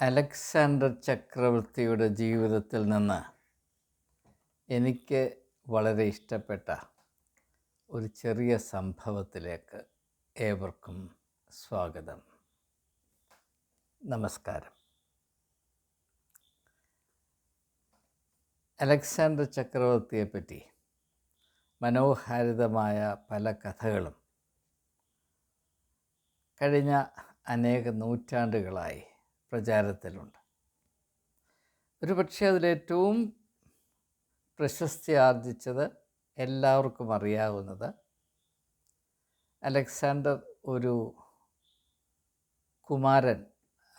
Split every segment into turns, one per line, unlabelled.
Alexander ചക്രവർത്തിയുടെ ജീവിതത്തിൽ നിന്ന് എനിക്ക് വളരെ ഇഷ്ടപ്പെട്ട ഒരു ചെറിയ സംഭവത്തിലേക്ക് ഏവർക്കും സ്വാഗതം. നമസ്കാരം. അലക്സാണ്ടർ ചക്രവർത്തിയെപ്പറ്റി മനോഹാരിതമായ പല കഥകളും കഴിഞ്ഞ അനേക നൂറ്റാണ്ടുകളായി പ്രചാരത്തിലുണ്ട്. ഒരു പക്ഷേ അതിലേറ്റവും പ്രശസ്തി ആർജിച്ചത് എല്ലാവർക്കും അറിയാവുന്നത് അലക്സാണ്ടർ ഒരു കുമാരൻ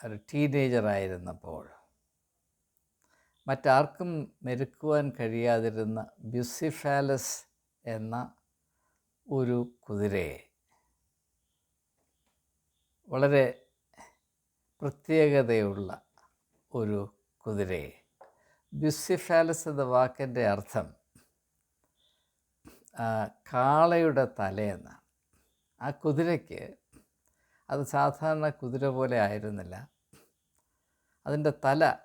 ഒരു ടീനേജറായിരുന്നപ്പോൾ മറ്റാർക്കും മെരുക്കുവാൻ കഴിയാതിരുന്ന ബ്യുസിഫാലസ് എന്ന ഒരു കുതിരയെ വളരെ പ്രത്യേകതയുള്ള ഒരു കുതിരയെ. ബ്യുസിഫാലസ് എന്ന വാക്കിന്റെ അർത്ഥം കാളയുടെ തലയെന്നാണ് ആ കുതിരയ്ക്ക് അത് സാധാരണ കുതിര പോലെ ആയിരുന്നില്ല. അതിന്റെ തല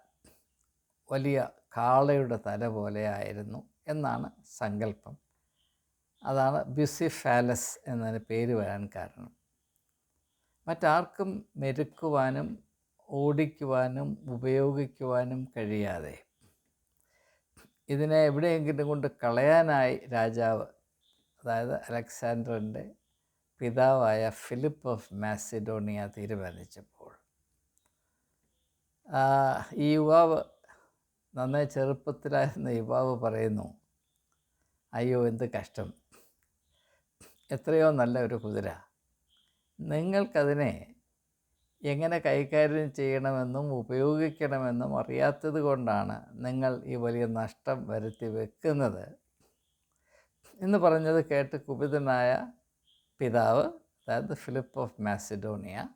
വലിയ കാളയുടെ തല പോലെ ആയിരുന്നു എന്നാണ് സങ്കല്പം. അതാണ് ബ്യുസിഫാലസ് എന്നതിന് പേര് വരാൻ കാരണം. മറ്റാർക്കും മെരുക്കുവാനും ഓടിക്കുവാനും ഉപയോഗിക്കുവാനും കഴിയാതെ. ഇതിനെ എവിടെയെങ്കിലും കൊണ്ട് കളയാനായി രാജാവ് അതായത് അലക്സാണ്ടറിന്റെ പിതാവായ ഫിലിപ്പ് ഓഫ് മാസിഡോണിയ തീരുമാനിച്ചപ്പോൾ ഈ യുവാവ് നന്നായി ചെറുപ്പത്തിലായിരുന്ന യുവാവ് പറയുന്നു അയ്യോ എന്ത് കഷ്ടം. എത്രയോ നല്ല ഒരു കുതിര. നിങ്ങൾക്കതിനെ എങ്ങനെ കൈകാര്യം ചെയ്യണമെന്നും ഉപയോഗിക്കണമെന്നും അറിയാത്തത് കൊണ്ടാണ് നിങ്ങൾ ഈ വലിയ നഷ്ടം വരുത്തി വെക്കുന്നത്. എന്ന് പറഞ്ഞത് കേട്ട് കുപിതനായ പിതാവ് അതായത് ഫിലിപ്പ് ഓഫ് മാസിഡോണിയ.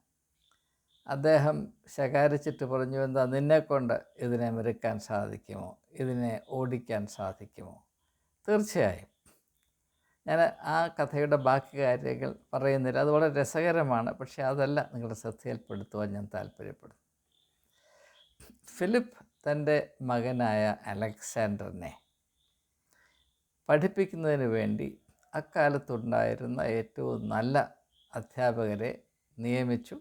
അദ്ദേഹം ശകാരിച്ചിട്ട് പറഞ്ഞു എന്താ നിന്നെക്കൊണ്ട് ഇതിനെ മെരുക്കാൻ സാധിക്കുമോ? ഇതിനെ ഓടിക്കാൻ സാധിക്കുമോ? തീർച്ചയായും. ഞാൻ ആ കഥയുടെ ബാക്കി കാര്യങ്ങൾ പറയുന്നില്ല. അത് വളരെ രസകരമാണ്. പക്ഷേ അതല്ല നിങ്ങളുടെ ശ്രദ്ധയിൽപ്പെടുത്തുവാൻ ഞാൻ താല്പര്യപ്പെടുന്നു. ഫിലിപ്പ് തന്റെ മകനായ അലക്സാണ്ടറിനെ പഠിപ്പിക്കുന്നതിന് വേണ്ടി അക്കാലത്തുണ്ടായിരുന്ന ഏറ്റവും നല്ല അധ്യാപകരെ നിയമിച്ചു.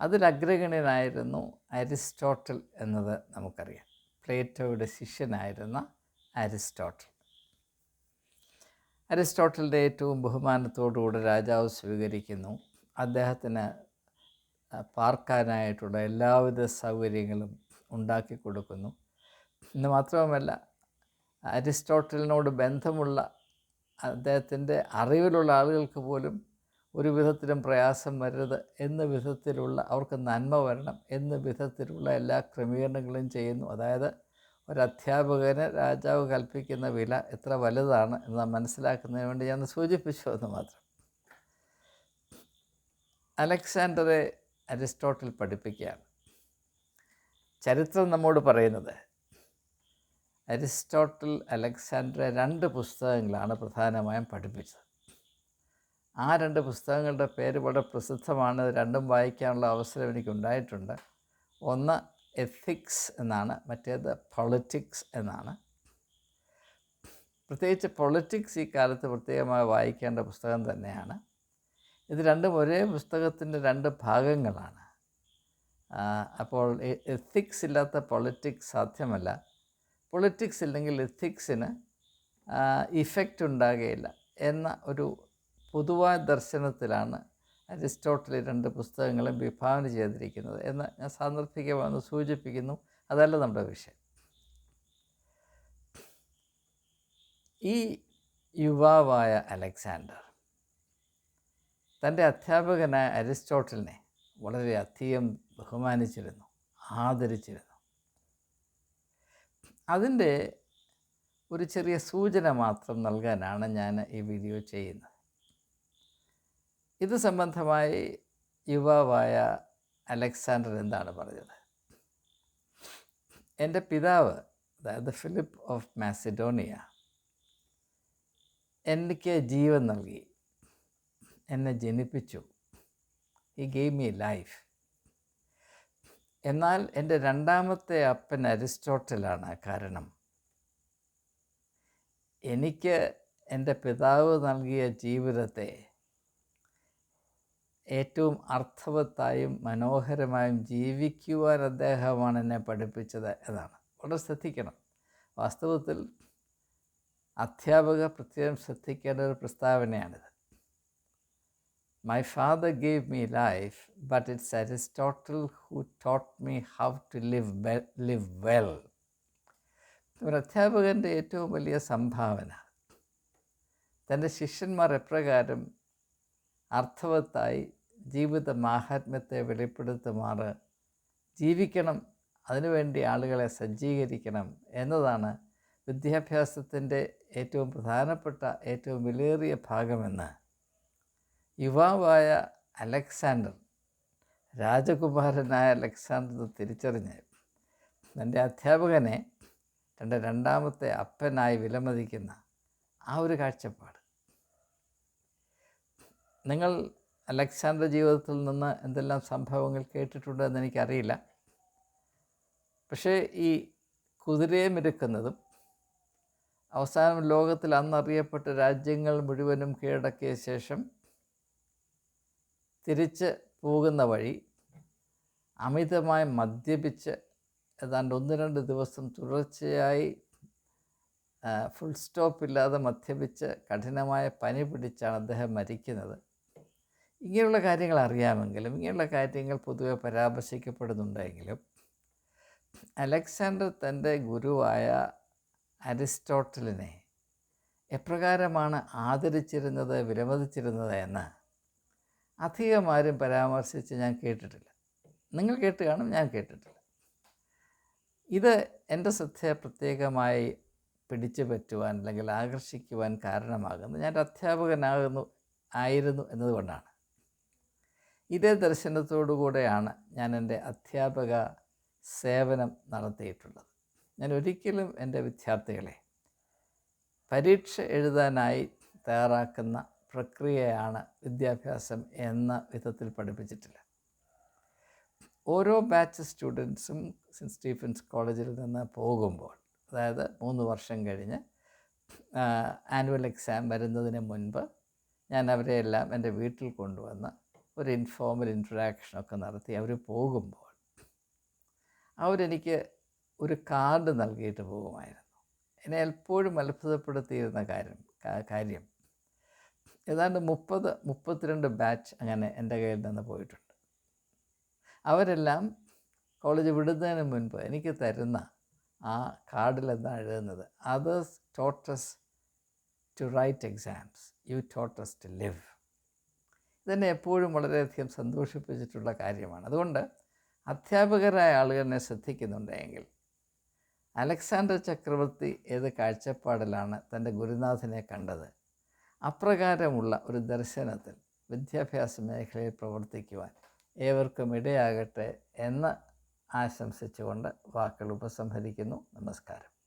അതിലഗ്രഗണ്യനായിരുന്നു അരിസ്റ്റോട്ടൽ എന്നത് നമുക്കറിയാം. പ്ലേറ്റോയുടെ ശിഷ്യനായിരുന്ന അരിസ്റ്റോട്ടൽ. അരിസ്റ്റോട്ടലിന്റെ ഏറ്റവും ബഹുമാനത്തോടുകൂടെ രാജാവ് സ്വീകരിക്കുന്നു. അദ്ദേഹത്തിന് പാർക്കാനായിട്ടുള്ള എല്ലാവിധ സൗകര്യങ്ങളും ഉണ്ടാക്കി കൊടുക്കുന്നു. എന്ന് മാത്രവുമല്ല അരിസ്റ്റോട്ടലിനോട് ബന്ധമുള്ള അദ്ദേഹത്തിന്റെ അറിവിലുള്ള ആളുകൾക്ക് പോലും ഒരു വിധത്തിലും പ്രയാസം വരരുത് എന്ന വിധത്തിലുള്ള അവർക്ക് നന്മ വരണം എന്ന വിധത്തിലുള്ള എല്ലാ ക്രമീകരണങ്ങളും ചെയ്യുന്നു. അതായത് ഒരു അധ്യാപകന് രാജാവ് കൽപ്പിക്കുന്ന വില എത്ര വലുതാണ് എന്ന് മനസ്സിലാക്കുന്നതിന് വേണ്ടി ഞാൻ സൂചിപ്പിച്ചു എന്ന് മാത്രം. അലക്സാണ്ടറെ അരിസ്റ്റോട്ടിൽ പഠിപ്പിക്കുകയാണ്. ചരിത്രം നമ്മോട് പറയുന്നത് അരിസ്റ്റോട്ടിൽ അലക്സാണ്ടറെ രണ്ട് പുസ്തകങ്ങളാണ് പ്രധാനമായും പഠിപ്പിച്ചത്. ആ രണ്ട് പുസ്തകങ്ങളുടെ പേര് വളരെ പ്രസിദ്ധമാണ് രണ്ടും വായിക്കാനുള്ള അവസരം എനിക്കുണ്ടായിട്ടുണ്ട്. ഒന്ന് എത്തിക്സ് എന്നാണ് മറ്റേത് പൊളിറ്റിക്സ് എന്നാണ്. പ്രത്യേകിച്ച് പൊളിറ്റിക്സ് ഈ കാലത്ത് പ്രത്യേകമായി വായിക്കേണ്ട പുസ്തകം തന്നെയാണ്. ഇത് രണ്ടും ഒരേ പുസ്തകത്തിന്റെ രണ്ട് ഭാഗങ്ങളാണ്. അപ്പോൾ എത്തിക്സ് ഇല്ലാത്ത പൊളിറ്റിക്സ് സാധ്യമല്ല. പൊളിറ്റിക്സ് ഇല്ലെങ്കിൽ എത്തിക്സിന് ഇഫക്റ്റ് ഉണ്ടാകുകയില്ല എന്ന ഒരു പൊതുവായ ദർശനത്തിലാണ് അരിസ്റ്റോട്ടിൽ രണ്ട് പുസ്തകങ്ങളും വിഭാവന ചെയ്തിരിക്കുന്നത് എന്ന് ഞാൻ സാന്ദർഭികമാണ് സൂചിപ്പിക്കുന്നു. അതല്ല നമ്മുടെ വിഷയം. ഈ യുവാവായ അലക്സാണ്ടർ തന്റെ അധ്യാപകനായ അരിസ്റ്റോട്ടലിനെ വളരെയധികം ബഹുമാനിച്ചിരുന്നു ആദരിച്ചിരുന്നു. അതിന്റെ ഒരു ചെറിയ സൂചന മാത്രം നൽകാനാണ് ഞാൻ ഈ വീഡിയോ ചെയ്യുന്നത്. ഇത് സംബന്ധമായി യുവാവായ അലക്സാണ്ടർ എന്താണ് പറഞ്ഞത്? എന്റെ പിതാവ് അതായത് ഫിലിപ്പ് ഓഫ് മാസിഡോണിയ എനിക്ക് ജീവൻ നൽകി. എന്നെ ജനിപ്പിച്ചു. ഈ ഗെയിം മീ ലൈഫ് എന്നാൽ എന്റെ രണ്ടാമത്തെ അപ്പൻ അരിസ്റ്റോട്ടലാണ് കാരണം. എനിക്ക് എന്റെ പിതാവ് നൽകിയ ജീവിതത്തെ ഏറ്റവും അർത്ഥവത്തായും മനോഹരമായും ജീവിക്കുവാൻ അദ്ദേഹമാണ് എന്നെ പഠിപ്പിച്ചത് എന്നാണ്. വളരെ ശ്രദ്ധിക്കണം. വാസ്തവത്തിൽ അധ്യാപക പ്രത്യേകം ശ്രദ്ധിക്കേണ്ട ഒരു പ്രസ്താവനയാണിത്. My father gave me life but it's Aristotle who taught me how to live live well ഒരു അധ്യാപകന്റെ ഏറ്റവും വലിയ സംഭാവന. തന്റെ ശിഷ്യന്മാർ എപ്രകാരം അർത്ഥവത്തായി ജീവിത മാഹാത്മ്യത്തെ വെളിപ്പെടുത്തുമാറ്. ജീവിക്കണം അതിനുവേണ്ടി ആളുകളെ സജ്ജീകരിക്കണം എന്നതാണ് വിദ്യാഭ്യാസത്തിന്റെ ഏറ്റവും പ്രധാനപ്പെട്ട ഏറ്റവും വിലയേറിയ ഭാഗമെന്ന്. യുവാവായ അലക്സാണ്ടർ രാജകുമാരനായ അലക്സാണ്ടർ തിരിച്ചറിഞ്ഞ് തന്റെ അധ്യാപകനെ തന്റെ രണ്ടാമത്തെ അപ്പനായി വിലമതിക്കുന്ന ആ ഒരു കാഴ്ചപ്പാട്. നിങ്ങൾ അലക്സാണ്ടർ ജീവിതത്തിൽ നിന്ന് എന്തെല്ലാം സംഭവങ്ങൾ കേട്ടിട്ടുണ്ട് കേട്ടിട്ടുണ്ടെന്ന് എനിക്കറിയില്ല. പക്ഷേ ഈ കുതിരയെ മെരുക്കുന്നതും അവസാനം ലോകത്തിൽ അന്നറിയപ്പെട്ട രാജ്യങ്ങൾ മുഴുവനും കീഴടക്കിയ ശേഷം തിരിച്ച് പോകുന്ന വഴി അമിതമായി മദ്യപിച്ച് ഏതാണ്ട് ഒന്ന് രണ്ട് ദിവസം തുടർച്ചയായി ഫുൾ സ്റ്റോപ്പ് ഇല്ലാതെ മദ്യപിച്ച് കഠിനമായ പനി പിടിച്ചാണ് അദ്ദേഹം മരിക്കുന്നത്. ഇങ്ങനെയുള്ള കാര്യങ്ങൾ അറിയാമെങ്കിലും ഇങ്ങനെയുള്ള കാര്യങ്ങൾ പൊതുവെ പരാമർശിക്കപ്പെടുന്നുണ്ടെങ്കിലും അലക്സാണ്ടർ തന്റെ ഗുരുവായ അരിസ്റ്റോട്ടലിനെ എപ്രകാരമാണ് ആദരിച്ചിരുന്നത് വിലമതിച്ചിരുന്നത് എന്ന് അധികം ആരും പരാമർശിച്ച് ഞാൻ കേട്ടിട്ടില്ല. നിങ്ങൾ കേട്ട് കാണും ഞാൻ കേട്ടിട്ടില്ല. ഇത് എന്റെ ശ്രദ്ധയെ പ്രത്യേകമായി പിടിച്ചു പറ്റുവാൻ അല്ലെങ്കിൽ ആകർഷിക്കുവാൻ കാരണമാകുന്നത് ഞാൻ അധ്യാപകനാകുന്നു ആയിരുന്നു എന്നതുകൊണ്ടാണ്. ഇതേ ദർശനത്തോടു കൂടെയാണ് ഞാൻ എന്റെ അധ്യാപക സേവനം നടത്തിയിട്ടുള്ളത്. ഞാൻ ഒരിക്കലും എന്റെ വിദ്യാർത്ഥികളെ പരീക്ഷ എഴുതാനായി തയ്യാറാക്കുന്ന പ്രക്രിയയാണ് വിദ്യാഭ്യാസം എന്ന വിധത്തിൽ പഠിപ്പിച്ചിട്ടില്ല. ഓരോ ബാച്ച് സ്റ്റുഡൻസും സെന്റ് സ്റ്റീഫൻസ് കോളേജിൽ നിന്ന് പോകുമ്പോൾ അതായത് മൂന്ന് വർഷം കഴിഞ്ഞ് ആനുവൽ എക്സാം വരുന്നതിന് മുൻപ് ഞാൻ അവരെയെല്ലാം എന്റെ വീട്ടിൽ കൊണ്ടുവന്ന് ഒരു ഇൻഫോർമൽ ഇൻട്രാക്ഷനൊക്കെ നടത്തി അവർ പോകുമ്പോൾ അവരെനിക്ക് ഒരു കാർഡ് നൽകിയിട്ട് പോകുമായിരുന്നു. എന്നെ എപ്പോഴും അത്ഭുതപ്പെടുത്തിയിരുന്ന കാര്യം കാര്യം. ഏതാണ്ട് മുപ്പത് മുപ്പത്തിരണ്ട് ബാച്ച് അങ്ങനെ എന്റെ കയ്യിൽ നിന്ന് പോയിട്ടുണ്ട്. അവരെല്ലാം കോളേജ് വിടുന്നതിന് മുൻപ് എനിക്ക് തരുന്ന ആ കാർഡിൽ എന്താണ് എഴുതുന്നത്? Others taught us to write exams you taught us to live ഇതെന്നെ എപ്പോഴും വളരെയധികം സന്തോഷിപ്പിച്ചിട്ടുള്ള കാര്യമാണ്. അതുകൊണ്ട് അധ്യാപകരായ ആളുകൾ എന്നെ ശ്രദ്ധിക്കുന്നുണ്ടെങ്കിൽ അലക്സാണ്ടർ ചക്രവർത്തി ഏത് കാഴ്ചപ്പാടിലാണ് തന്റെ ഗുരുനാഥനെ കണ്ടത്? അപ്രകാരമുള്ള ഒരു ദർശനത്തിൽ വിദ്യാഭ്യാസ മേഖലയിൽ പ്രവർത്തിക്കുവാൻ ഏവർക്കും ഇടയാകട്ടെ എന്ന് ആശംസിച്ചുകൊണ്ട് വാക്കുകൾ ഉപസംഹരിക്കുന്നു. നമസ്കാരം.